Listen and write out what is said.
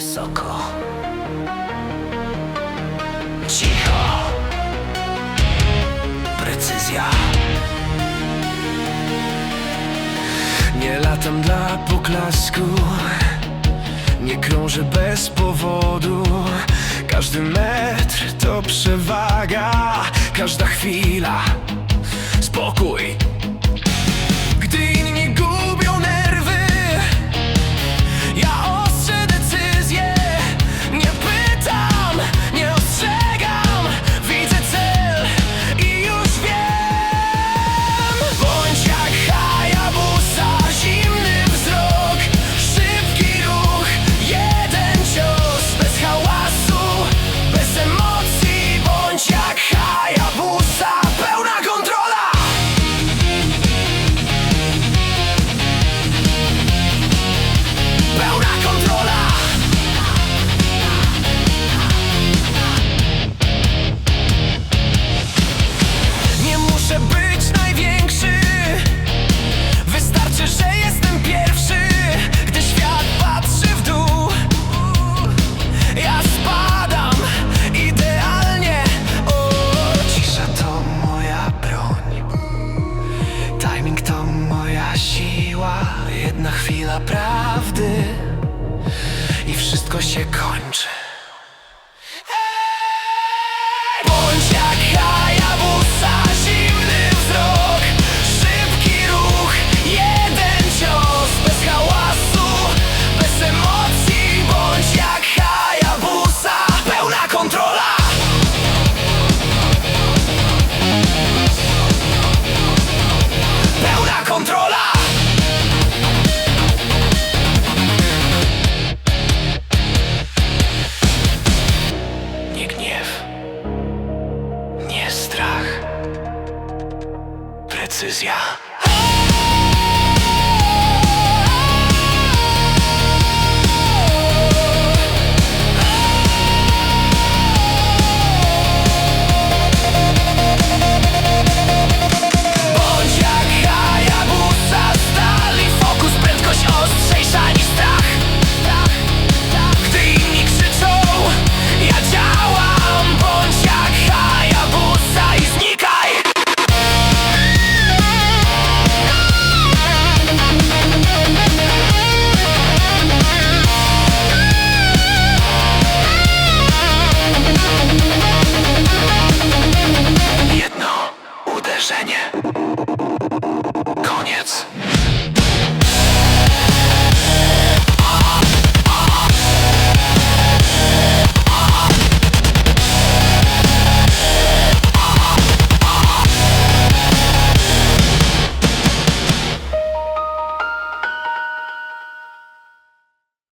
wysoko. Cicho. Precyzja. Nie latam dla poklasku. Nie krążę bez powodu. Każdy metr to przewaga. Każda chwila. Spokój. jedna chwila prawdy i wszystko się kończy. decyzja.